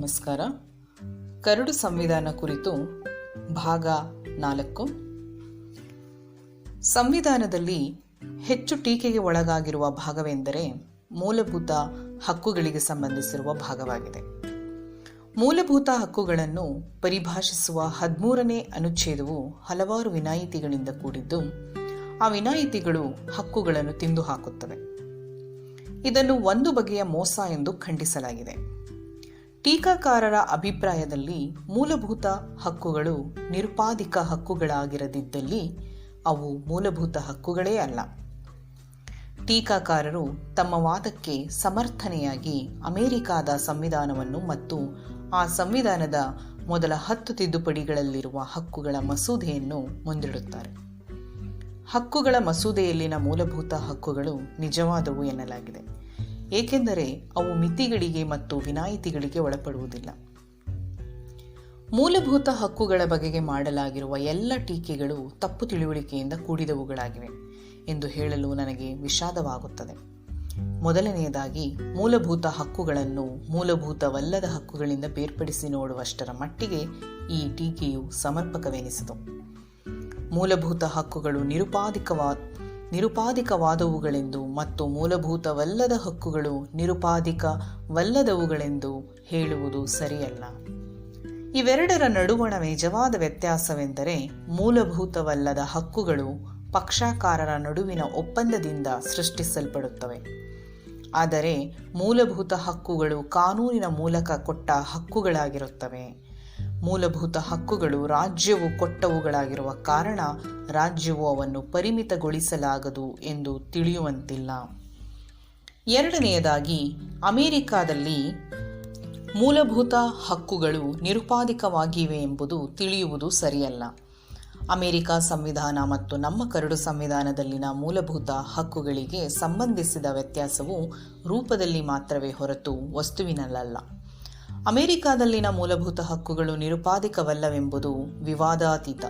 ನಮಸ್ಕಾರ. ಕರಡು ಸಂವಿಧಾನ ಕುರಿತು ಭಾಗ ನಾಲ್ಕು. ಸಂವಿಧಾನದಲ್ಲಿ ಹೆಚ್ಚು ಟೀಕೆಗೆ ಒಳಗಾಗಿರುವ ಭಾಗವೆಂದರೆ ಮೂಲಭೂತ ಹಕ್ಕುಗಳಿಗೆ ಸಂಬಂಧಿಸಿರುವ ಭಾಗವಾಗಿದೆ. ಮೂಲಭೂತ ಹಕ್ಕುಗಳನ್ನು ಪರಿಭಾಷಿಸುವ ಹದಿಮೂರನೇ ಅನುಚ್ಛೇದವು ಹಲವಾರು ವಿನಾಯಿತಿಗಳಿಂದ ಕೂಡಿದ್ದು, ಆ ವಿನಾಯಿತಿಗಳು ಹಕ್ಕುಗಳನ್ನು ತಿಂದು ಹಾಕುತ್ತವೆ. ಇದನ್ನು ಒಂದು ಬಗೆಯ ಮೋಸ ಎಂದು ಖಂಡಿಸಲಾಗಿದೆ. ಟೀಕಾಕಾರರ ಅಭಿಪ್ರಾಯದಲ್ಲಿ ಮೂಲಭೂತ ಹಕ್ಕುಗಳು ನಿರುಪಾಧಿಕ ಹಕ್ಕುಗಳಾಗಿರದಿದ್ದಲ್ಲಿ ಅವು ಮೂಲಭೂತ ಹಕ್ಕುಗಳೇ ಅಲ್ಲ. ಟೀಕಾಕಾರರು ತಮ್ಮ ವಾದಕ್ಕೆ ಸಮರ್ಥನೆಯಾಗಿ ಅಮೆರಿಕಾದ ಸಂವಿಧಾನವನ್ನು ಮತ್ತು ಆ ಸಂವಿಧಾನದ ಮೊದಲ ಹತ್ತು ತಿದ್ದುಪಡಿಗಳಲ್ಲಿರುವ ಹಕ್ಕುಗಳ ಮಸೂದೆಯನ್ನು ಮುಂದಿಡುತ್ತಾರೆ. ಹಕ್ಕುಗಳ ಮಸೂದೆಯಲ್ಲಿನ ಮೂಲಭೂತ ಹಕ್ಕುಗಳು ನಿಜವಾದವು ಎನ್ನಲಾಗಿದೆ. ಏಕೆಂದರೆ ಅವು ಮಿತಿಗಳಿಗೆ ಮತ್ತು ವಿನಾಯಿತಿಗಳಿಗೆ ಒಳಪಡುವುದಿಲ್ಲ. ಮೂಲಭೂತ ಹಕ್ಕುಗಳ ಬಗೆಗೆ ಮಾಡಲಾಗಿರುವ ಎಲ್ಲ ಟೀಕೆಗಳು ತಪ್ಪು ತಿಳುವಳಿಕೆಯಿಂದ ಕೂಡಿದವುಗಳಾಗಿವೆ ಎಂದು ಹೇಳಲು ನನಗೆ ವಿಷಾದವಾಗುತ್ತದೆ. ಮೊದಲನೆಯದಾಗಿ, ಮೂಲಭೂತ ಹಕ್ಕುಗಳನ್ನು ಮೂಲಭೂತವಲ್ಲದ ಹಕ್ಕುಗಳಿಂದ ಬೇರ್ಪಡಿಸಿ ನೋಡುವಷ್ಟರ ಮಟ್ಟಿಗೆ ಈ ಟೀಕೆಯು ಸಮರ್ಪಕವೆನಿಸಿತು. ಮೂಲಭೂತ ಹಕ್ಕುಗಳು ನಿರುಪಾಧಿಕವಾ ನಿರುಪಾಧಿಕವಾದವುಗಳೆಂದು ಮತ್ತು ಮೂಲಭೂತವಲ್ಲದ ಹಕ್ಕುಗಳು ನಿರುಪಾಧಿಕವಲ್ಲದವುಗಳೆಂದು ಹೇಳುವುದು ಸರಿಯಲ್ಲ. ಇವೆರಡರ ನಡುವಣ ನಿಜವಾದ ವ್ಯತ್ಯಾಸವೆಂದರೆ ಮೂಲಭೂತವಲ್ಲದ ಹಕ್ಕುಗಳು ಪಕ್ಷಕಾರರ ನಡುವಿನ ಒಪ್ಪಂದದಿಂದ ಸೃಷ್ಟಿಸಲ್ಪಡುತ್ತವೆ. ಆದರೆ ಮೂಲಭೂತ ಹಕ್ಕುಗಳು ಕಾನೂನಿನ ಮೂಲಕ ಕೊಟ್ಟ ಹಕ್ಕುಗಳಾಗಿರುತ್ತವೆ. ಮೂಲಭೂತ ಹಕ್ಕುಗಳು ರಾಜ್ಯವು ಕೊಟ್ಟವುಗಳಾಗಿರುವ ಕಾರಣ ರಾಜ್ಯವು ಅವನ್ನು ಪರಿಮಿತಗೊಳಿಸಲಾಗದು ಎಂದು ತಿಳಿಯುವಂತಿಲ್ಲ. ಎರಡನೆಯದಾಗಿ, ಅಮೆರಿಕಾದಲ್ಲಿ ಮೂಲಭೂತ ಹಕ್ಕುಗಳು ನಿರುಪಾಧಿಕವಾಗಿವೆ ಎಂಬುದು ತಿಳಿಯುವುದು ಸರಿಯಲ್ಲ. ಅಮೆರಿಕ ಸಂವಿಧಾನ ಮತ್ತು ನಮ್ಮ ಕರಡು ಸಂವಿಧಾನದಲ್ಲಿನ ಮೂಲಭೂತ ಹಕ್ಕುಗಳಿಗೆ ಸಂಬಂಧಿಸಿದ ವ್ಯತ್ಯಾಸವು ರೂಪದಲ್ಲಿ ಮಾತ್ರವೇ ಹೊರತು ವಸ್ತುವಿನಲ್ಲ ಅಮೆರಿಕಾದಲ್ಲಿನ ಮೂಲಭೂತ ಹಕ್ಕುಗಳು ನಿರುಪಾದಿಕವಲ್ಲವೆಂಬುದು ವಿವಾದಾತೀತ.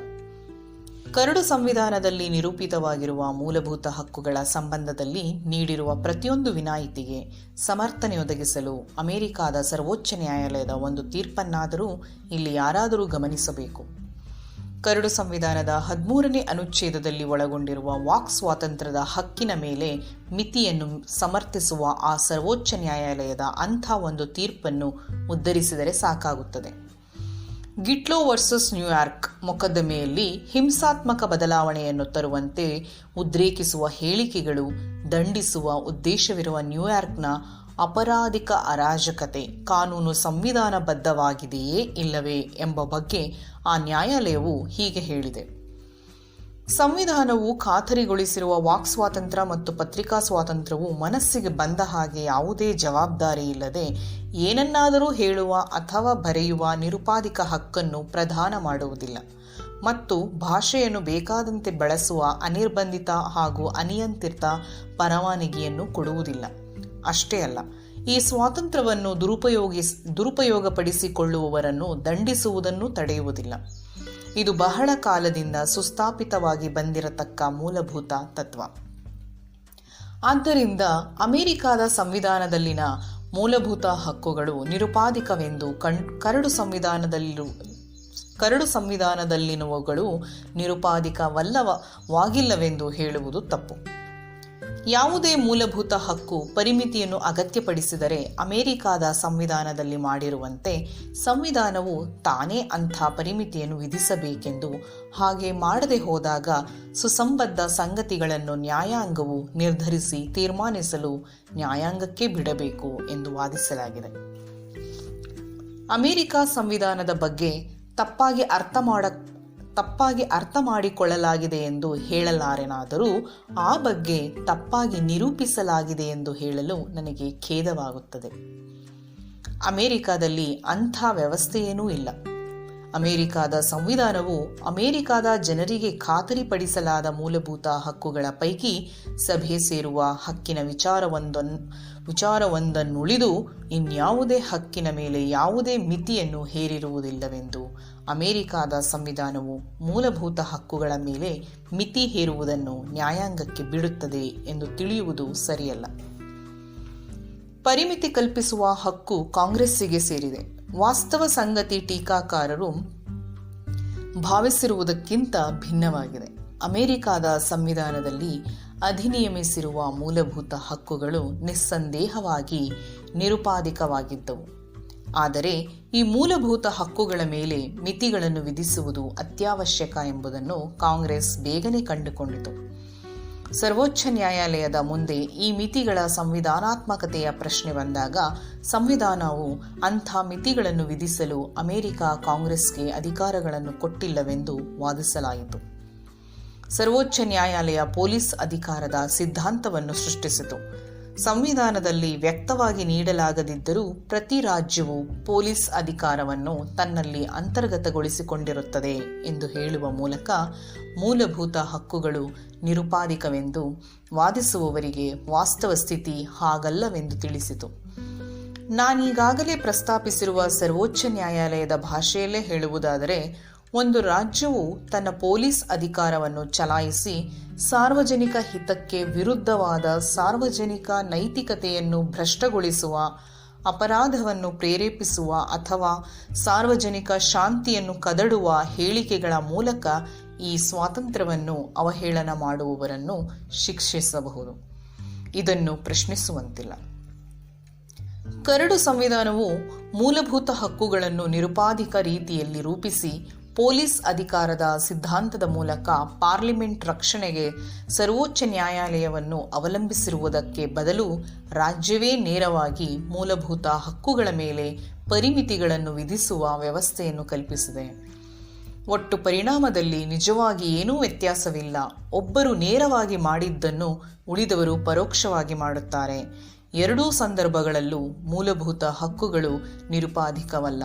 ಕರಡು ಸಂವಿಧಾನದಲ್ಲಿ ನಿರೂಪಿತವಾಗಿರುವ ಮೂಲಭೂತ ಹಕ್ಕುಗಳ ಸಂಬಂಧದಲ್ಲಿ ನೀಡಿರುವ ಪ್ರತಿಯೊಂದು ವಿನಾಯಿತಿಗೆ ಸಮರ್ಥನೆ ಒದಗಿಸಲು ಅಮೆರಿಕಾದ ಸರ್ವೋಚ್ಚ ನ್ಯಾಯಾಲಯದ ಒಂದು ತೀರ್ಪನ್ನಾದರೂ ಇಲ್ಲಿ ಯಾರಾದರೂ ಗಮನಿಸಬೇಕು. ಕರಡು ಸಂವಿಧಾನದ ಹದಿಮೂರನೇ ಅನುಚ್ಛೇದದಲ್ಲಿ ಒಳಗೊಂಡಿರುವ ವಾಕ್ ಸ್ವಾತಂತ್ರ್ಯದ ಹಕ್ಕಿನ ಮೇಲೆ ಮಿತಿಯನ್ನು ಸಮರ್ಥಿಸುವ ಆ ಸರ್ವೋಚ್ಚ ನ್ಯಾಯಾಲಯದ ಅಂಥ ಒಂದು ತೀರ್ಪನ್ನು ಉದ್ಧರಿಸಿದರೆ ಸಾಕಾಗುತ್ತದೆ. ಗಿಟ್ಲೋ ವರ್ಸಸ್ ನ್ಯೂಯಾರ್ಕ್ ಮೊಕದ್ದಮೆಯಲ್ಲಿ ಹಿಂಸಾತ್ಮಕ ಬದಲಾವಣೆಯನ್ನು ತರುವಂತೆ ಉದ್ರೇಕಿಸುವ ಹೇಳಿಕೆಗಳು ದಂಡಿಸುವ ಉದ್ದೇಶವಿರುವ ನ್ಯೂಯಾರ್ಕ್ನ ಅಪರಾಧಿಕ ಅರಾಜಕತೆ ಕಾನೂನು ಸಂವಿಧಾನಬದ್ಧವಾಗಿದೆಯೇ ಇಲ್ಲವೇ ಎಂಬ ಬಗ್ಗೆ ಆ ನ್ಯಾಯಾಲಯವು ಹೀಗೆ ಹೇಳಿದೆ. ಸಂವಿಧಾನವು ಖಾತರಿಗೊಳಿಸಿರುವ ವಾಕ್ ಸ್ವಾತಂತ್ರ್ಯ ಮತ್ತು ಪತ್ರಿಕಾ ಸ್ವಾತಂತ್ರ್ಯವು ಮನಸ್ಸಿಗೆ ಬಂದ ಹಾಗೆ ಯಾವುದೇ ಜವಾಬ್ದಾರಿ ಇಲ್ಲದೆ ಏನನ್ನಾದರೂ ಹೇಳುವ ಅಥವಾ ಬರೆಯುವ ನಿರುಪಾಧಿಕ ಹಕ್ಕನ್ನು ಪ್ರದಾನ ಮಾಡುವುದಿಲ್ಲ. ಮತ್ತು ಭಾಷೆಯನ್ನು ಬೇಕಾದಂತೆ ಬಳಸುವ ಅನಿರ್ಬಂಧಿತ ಹಾಗೂ ಅನಿಯಂತ್ರಿತ ಪರವಾನಗಿಯನ್ನು ಕೊಡುವುದಿಲ್ಲ. ಅಷ್ಟೇ ಅಲ್ಲ, ಈ ಸ್ವಾತಂತ್ರ್ಯವನ್ನು ದುರುಪಯೋಗಿಸ್ ದುರುಪಯೋಗಪಡಿಸಿಕೊಳ್ಳುವವರನ್ನು ದಂಡಿಸುವುದನ್ನು ತಡೆಯುವುದಿಲ್ಲ. ಇದು ಬಹಳ ಕಾಲದಿಂದ ಸುಸ್ಥಾಪಿತವಾಗಿ ಬಂದಿರತಕ್ಕ ಮೂಲಭೂತ ತತ್ವ. ಆದ್ದರಿಂದ ಅಮೆರಿಕಾದ ಸಂವಿಧಾನದಲ್ಲಿನ ಮೂಲಭೂತ ಹಕ್ಕುಗಳು ನಿರುಪಾದಿಕವೆಂದು ಕಣ್ ಕರಡು ಸಂವಿಧಾನದಲ್ಲಿರು ಕರಡು ಸಂವಿಧಾನದಲ್ಲಿನವುಗಳು ನಿರುಪಾದಿಕವಲ್ಲವಾಗಿಲ್ಲವೆಂದು ಹೇಳುವುದು ತಪ್ಪು. ಯಾವುದೇ ಮೂಲಭೂತ ಹಕ್ಕು, ಪರಿಮಿತಿಯನ್ನು ಅಗತ್ಯಪಡಿಸಿದರೆ ಅಮೆರಿಕಾದ ಸಂವಿಧಾನದಲ್ಲಿ ಮಾಡಿರುವಂತೆ ಸಂವಿಧಾನವು ತಾನೇ ಅಂಥ ಪರಿಮಿತಿಯನ್ನು ವಿಧಿಸಬೇಕೆಂದು ಹಾಗೆ ಮಾಡದೆ ಹೋದಾಗ ಸುಸಂಬದ್ಧ ಸಂಗತಿಗಳನ್ನು ನ್ಯಾಯಾಂಗವು ನಿರ್ಧರಿಸಿ ತೀರ್ಮಾನಿಸಲು ನ್ಯಾಯಾಂಗಕ್ಕೆ ಬಿಡಬೇಕು ಎಂದು ವಾದಿಸಲಾಗಿದೆ. ಅಮೆರಿಕ ಸಂವಿಧಾನದ ಬಗ್ಗೆ ತಪ್ಪಾಗಿ ಅರ್ಥ ಮಾಡ ತಪ್ಪಾಗಿ ಅರ್ಥ ಮಾಡಿಕೊಳ್ಳಲಾಗಿದೆ ಎಂದು ಹೇಳಲಾರೆನಾದರೂ ಆ ಬಗ್ಗೆ ತಪ್ಪಾಗಿ ನಿರೂಪಿಸಲಾಗಿದೆ ಎಂದು ಹೇಳಲು ನನಗೆ ಖೇದವಾಗುತ್ತದೆ. ಅಮೆರಿಕಾದಲ್ಲಿ ಅಂಥ ವ್ಯವಸ್ಥೆಯೇನೂ ಇಲ್ಲ. ಅಮೆರಿಕಾದ ಸಂವಿಧಾನವು ಅಮೆರಿಕಾದ ಜನರಿಗೆ ಖಾತರಿಪಡಿಸಲಾದ ಮೂಲಭೂತ ಹಕ್ಕುಗಳ ಪೈಕಿ ಸಭೆ ಸೇರುವ ಹಕ್ಕಿನ ವಿಚಾರವೊಂದನ್ನು ವಿಚಾರವೊಂದನ್ನುಳಿದು ಇನ್ಯಾವುದೇ ಹಕ್ಕಿನ ಮೇಲೆ ಯಾವುದೇ ಮಿತಿಯನ್ನು ಹೇರಿರುವುದಿಲ್ಲವೆಂದು ಅಮೆರಿಕಾದ ಸಂವಿಧಾನವು ಮೂಲಭೂತ ಹಕ್ಕುಗಳ ಮೇಲೆ ಮಿತಿ ಹೇರುವುದನ್ನು ನ್ಯಾಯಾಂಗಕ್ಕೆ ಬಿಡುತ್ತದೆ ಎಂದು ತಿಳಿಯುವುದು ಸರಿಯಲ್ಲ. ಪರಿಮಿತಿ ಕಲ್ಪಿಸುವ ಹಕ್ಕು ಕಾಂಗ್ರೆಸ್ಸಿಗೆ ಸೇರಿದೆ. ವಾಸ್ತವ ಸಂಗತಿ ಟೀಕಾಕಾರರು ಭಾವಿಸಿರುವುದಕ್ಕಿಂತ ಭಿನ್ನವಾಗಿದೆ. ಅಮೆರಿಕಾದ ಸಂವಿಧಾನದಲ್ಲಿ ಅಧಿನಿಯಮಿಸಿರುವ ಮೂಲಭೂತ ಹಕ್ಕುಗಳು ನಿಸ್ಸಂದೇಹವಾಗಿ ನಿರುಪಾಧಿಕವಾಗಿದ್ದವು ಆದರೆ ಈ ಮೂಲಭೂತ ಹಕ್ಕುಗಳ ಮೇಲೆ ಮಿತಿಗಳನ್ನು ವಿಧಿಸುವುದು ಅತ್ಯವಶ್ಯಕ ಎಂಬುದನ್ನು ಕಾಂಗ್ರೆಸ್ ಬೇಗನೆ ಕಂಡುಕೊಂಡಿತು. ಸರ್ವೋಚ್ಚ ನ್ಯಾಯಾಲಯದ ಮುಂದೆ ಈ ಮಿತಿಗಳ ಸಂವಿಧಾನಾತ್ಮಕತೆಯ ಪ್ರಶ್ನೆ ಬಂದಾಗ ಸಂವಿಧಾನವು ಅಂಥ ಮಿತಿಗಳನ್ನು ವಿಧಿಸಲು ಅಮೆರಿಕ ಕಾಂಗ್ರೆಸ್ಗೆ ಅಧಿಕಾರಗಳನ್ನು ಕೊಟ್ಟಿಲ್ಲವೆಂದು ವಾದಿಸಲಾಯಿತು. ಸರ್ವೋಚ್ಚ ನ್ಯಾಯಾಲಯ ಪೊಲೀಸ್ ಅಧಿಕಾರದ ಸಿದ್ಧಾಂತವನ್ನು ಸೃಷ್ಟಿಸಿತು. ಸಂವಿಧಾನದಲ್ಲಿ ವ್ಯಕ್ತವಾಗಿ ನೀಡಲಾಗದಿದ್ದರೂ ಪ್ರತಿ ರಾಜ್ಯವು ಪೊಲೀಸ್ ಅಧಿಕಾರವನ್ನು ತನ್ನಲ್ಲಿ ಅಂತರ್ಗತಗೊಳಿಸಿಕೊಂಡಿರುತ್ತದೆ ಎಂದು ಹೇಳುವ ಮೂಲಕ ಮೂಲಭೂತ ಹಕ್ಕುಗಳು ನಿರುಪಾಧಿಕವೆಂದು ವಾದಿಸುವವರಿಗೆ ವಾಸ್ತವ ಸ್ಥಿತಿ ಹಾಗಲ್ಲವೆಂದು ತಿಳಿಸಿತು. ನಾನೀಗಾಗಲೇ ಪ್ರಸ್ತಾಪಿಸಿರುವ ಸರ್ವೋಚ್ಚ ನ್ಯಾಯಾಲಯದ ಭಾಷೆಯಲ್ಲೇ ಹೇಳುವುದಾದರೆ ಒಂದು ರಾಜ್ಯವು ತನ್ನ ಪೊಲೀಸ್ ಅಧಿಕಾರವನ್ನು ಚಲಾಯಿಸಿ ಸಾರ್ವಜನಿಕ ಹಿತಕ್ಕೆ ವಿರುದ್ಧವಾದ ಸಾರ್ವಜನಿಕ ನೈತಿಕತೆಯನ್ನು ಭ್ರಷ್ಟಗೊಳಿಸುವ, ಅಪರಾಧವನ್ನು ಪ್ರೇರೇಪಿಸುವ ಅಥವಾ ಸಾರ್ವಜನಿಕ ಶಾಂತಿಯನ್ನು ಕದಡುವ ಹೇಳಿಕೆಗಳ ಮೂಲಕ ಈ ಸ್ವಾತಂತ್ರ್ಯವನ್ನು ಅವಹೇಳನ ಮಾಡುವವರನ್ನು ಶಿಕ್ಷಿಸಬಹುದು. ಇದನ್ನು ಪ್ರಶ್ನಿಸುವಂತಿಲ್ಲ. ಕರಡು ಸಂವಿಧಾನವು ಮೂಲಭೂತ ಹಕ್ಕುಗಳನ್ನು ನಿರುಪಾಧಿಕ ರೀತಿಯಲ್ಲಿ ರೂಪಿಸಿ ಪೊಲೀಸ್ ಅಧಿಕಾರದ ಸಿದ್ಧಾಂತದ ಮೂಲಕ ಪಾರ್ಲಿಮೆಂಟ್ ರಕ್ಷಣೆಗೆ ಸರ್ವೋಚ್ಚ ನ್ಯಾಯಾಲಯವನ್ನು ಅವಲಂಬಿಸಿರುವುದಕ್ಕೆ ಬದಲು ರಾಜ್ಯವೇ ನೇರವಾಗಿ ಮೂಲಭೂತ ಹಕ್ಕುಗಳ ಮೇಲೆ ಪರಿಮಿತಿಗಳನ್ನು ವಿಧಿಸುವ ವ್ಯವಸ್ಥೆಯನ್ನು ಕಲ್ಪಿಸಿದೆ. ಒಟ್ಟು ಪರಿಣಾಮದಲ್ಲಿ ನಿಜವಾಗಿ ಏನೂ ವ್ಯತ್ಯಾಸವಿಲ್ಲ. ಒಬ್ಬರು ನೇರವಾಗಿ ಮಾಡಿದ್ದನ್ನು ಉಳಿದವರು ಪರೋಕ್ಷವಾಗಿ ಮಾಡುತ್ತಾರೆ. ಎರಡೂ ಸಂದರ್ಭಗಳಲ್ಲೂ ಮೂಲಭೂತ ಹಕ್ಕುಗಳು ನಿರುಪಾಧಿಕವಲ್ಲ.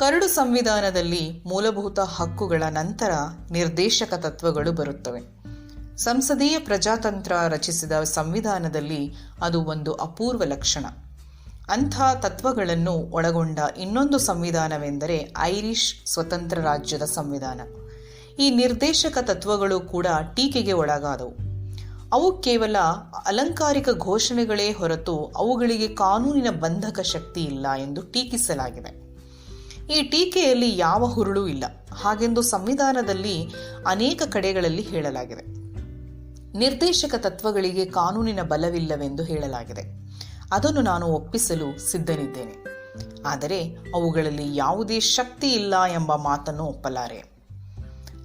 ಕರಡು ಸಂವಿಧಾನದಲ್ಲಿ ಮೂಲಭೂತ ಹಕ್ಕುಗಳ ನಂತರ ನಿರ್ದೇಶಕ ತತ್ವಗಳು ಬರುತ್ತವೆ. ಸಂಸದೀಯ ಪ್ರಜಾತಂತ್ರ ರಚಿಸಿದ ಸಂವಿಧಾನದಲ್ಲಿ ಅದು ಒಂದು ಅಪೂರ್ವ ಲಕ್ಷಣ. ಅಂಥ ತತ್ವಗಳನ್ನು ಒಳಗೊಂಡ ಇನ್ನೊಂದು ಸಂವಿಧಾನವೆಂದರೆ ಐರಿಷ್ ಸ್ವತಂತ್ರ ರಾಜ್ಯದ ಸಂವಿಧಾನ. ಈ ನಿರ್ದೇಶಕ ತತ್ವಗಳು ಕೂಡ ಟೀಕೆಗೆ ಒಳಗಾದವು. ಅವು ಕೇವಲ ಅಲಂಕಾರಿಕ ಘೋಷಣೆಗಳೇ ಹೊರತು ಅವುಗಳಿಗೆ ಕಾನೂನಿನ ಬಂಧಕ ಶಕ್ತಿ ಇಲ್ಲ ಎಂದು ಟೀಕಿಸಲಾಗಿದೆ. ಈ ಟೀಕೆಯಲ್ಲಿ ಯಾವ ಹುರುಳು ಇಲ್ಲ. ಹಾಗೆಂದು ಸಂವಿಧಾನದಲ್ಲಿ ಅನೇಕ ಕಡೆಗಳಲ್ಲಿ ಹೇಳಲಾಗಿದೆ. ನಿರ್ದೇಶಕ ತತ್ವಗಳಿಗೆ ಕಾನೂನಿನ ಬಲವಿಲ್ಲವೆಂದು ಹೇಳಲಾಗಿದೆ. ಅದನ್ನು ನಾನು ಒಪ್ಪಿಸಲು ಸಿದ್ಧನಿದ್ದೇನೆ. ಆದರೆ ಅವುಗಳಲ್ಲಿ ಯಾವುದೇ ಶಕ್ತಿ ಇಲ್ಲ ಎಂಬ ಮಾತನ್ನು ಒಪ್ಪಲಾರೆ.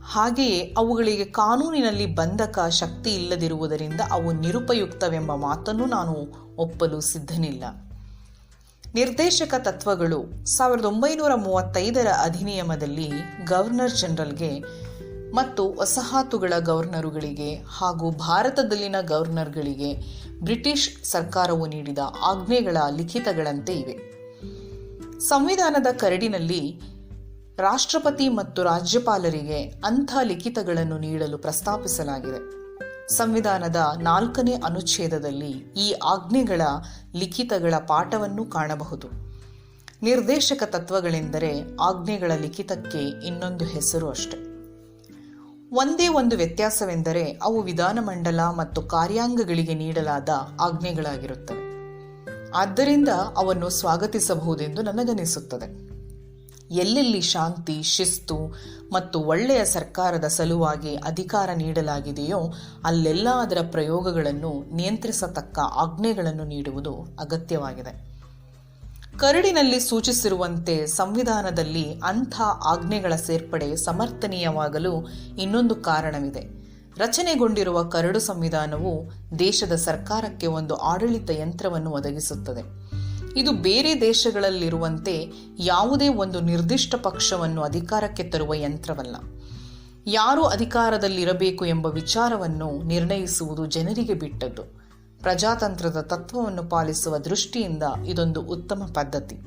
ಹಾಗೆಯೇ ಅವುಗಳಿಗೆ ಕಾನೂನಿನಲ್ಲಿ ಬಂಧಕ ಶಕ್ತಿ ಇಲ್ಲದಿರುವುದರಿಂದ ಅವು ನಿರುಪಯುಕ್ತವೆಂಬ ಮಾತನ್ನು ನಾನು ಒಪ್ಪಲು ಸಿದ್ಧನಿಲ್ಲ. ನಿರ್ದೇಶಕ ತತ್ವಗಳು ಸಾವಿರದ ಒಂಬೈನೂರ ಮೂವತ್ತೈದರ ಅಧಿನಿಯಮದಲ್ಲಿ ಗವರ್ನರ್ ಜನರಲ್ಗೆ ಮತ್ತು ವಸಾಹತುಗಳ ಗವರ್ನರುಗಳಿಗೆ ಹಾಗೂ ಭಾರತದಲ್ಲಿನ ಗವರ್ನರ್ಗಳಿಗೆ ಬ್ರಿಟಿಷ್ ಸರ್ಕಾರವು ನೀಡಿದ ಆಜ್ಞೆಗಳ ಲಿಖಿತಗಳಂತೆ ಇವೆ. ಸಂವಿಧಾನದ ಕರಡಿನಲ್ಲಿ ರಾಷ್ಟ್ರಪತಿ ಮತ್ತು ರಾಜ್ಯಪಾಲರಿಗೆ ಅಂಥ ಲಿಖಿತಗಳನ್ನು ನೀಡಲು ಪ್ರಸ್ತಾಪಿಸಲಾಗಿದೆ. ಸಂವಿಧಾನದ ನಾಲ್ಕನೇ ಅನುಚ್ಛೇದದಲ್ಲಿ ಈ ಆಜ್ಞೆಗಳ ಲಿಖಿತಗಳ ಪಾಠವನ್ನು ಕಾಣಬಹುದು. ನಿರ್ದೇಶಕ ತತ್ವಗಳೆಂದರೆ ಆಜ್ಞೆಗಳ ಲಿಖಿತಕ್ಕೆ ಇನ್ನೊಂದು ಹೆಸರು ಅಷ್ಟೆ. ಒಂದೇ ಒಂದು ವ್ಯತ್ಯಾಸವೆಂದರೆ ಅವು ವಿಧಾನಮಂಡಲ ಮತ್ತು ಕಾರ್ಯಾಂಗಗಳಿಗೆ ನೀಡಲಾದ ಆಜ್ಞೆಗಳಾಗಿರುತ್ತವೆ. ಆದ್ದರಿಂದ ಅವನ್ನು ಸ್ವಾಗತಿಸಬಹುದೆಂದು ನನಗನಿಸುತ್ತದೆ. ಎಲ್ಲೆಲ್ಲಿ ಶಾಂತಿ, ಶಿಸ್ತು ಮತ್ತು ಒಳ್ಳೆಯ ಸರ್ಕಾರದ ಸಲುವಾಗಿ ಅಧಿಕಾರ ನೀಡಲಾಗಿದೆಯೋ, ಅಲ್ಲೆಲ್ಲ ಅದರ ಪ್ರಯೋಗಗಳನ್ನು ನಿಯಂತ್ರಿಸತಕ್ಕ ಆಜ್ಞೆಗಳನ್ನು ನೀಡುವುದು ಅಗತ್ಯವಾಗಿದೆ. ಕರಡಿನಲ್ಲಿ ಸೂಚಿಸಿರುವಂತೆ ಸಂವಿಧಾನದಲ್ಲಿ ಅಂಥ ಆಜ್ಞೆಗಳ ಸೇರ್ಪಡೆ ಸಮರ್ಥನೀಯವಾಗಲು ಇನ್ನೊಂದು ಕಾರಣವಿದೆ. ರಚನೆಗೊಂಡಿರುವ ಕರಡು ಸಂವಿಧಾನವು ದೇಶದ ಸರ್ಕಾರಕ್ಕೆ ಒಂದು ಆಡಳಿತ ಯಂತ್ರವನ್ನು ಒದಗಿಸುತ್ತದೆ. ಇದು ಬೇರೆ ದೇಶಗಳಲ್ಲಿರುವಂತೆ ಯಾವುದೇ ಒಂದು ನಿರ್ದಿಷ್ಟ ಪಕ್ಷವನ್ನು ಅಧಿಕಾರಕ್ಕೆ ತರುವ ಯಂತ್ರವಲ್ಲ. ಯಾರು ಅಧಿಕಾರದಲ್ಲಿರಬೇಕು ಎಂಬ ವಿಚಾರವನ್ನು ನಿರ್ಣಯಿಸುವುದು ಜನರಿಗೆ ಬಿಟ್ಟದ್ದು. ಪ್ರಜಾತಂತ್ರದ ತತ್ವವನ್ನು ಪಾಲಿಸುವ ದೃಷ್ಟಿಯಿಂದ ಇದೊಂದು ಉತ್ತಮ ಪದ್ಧತಿ.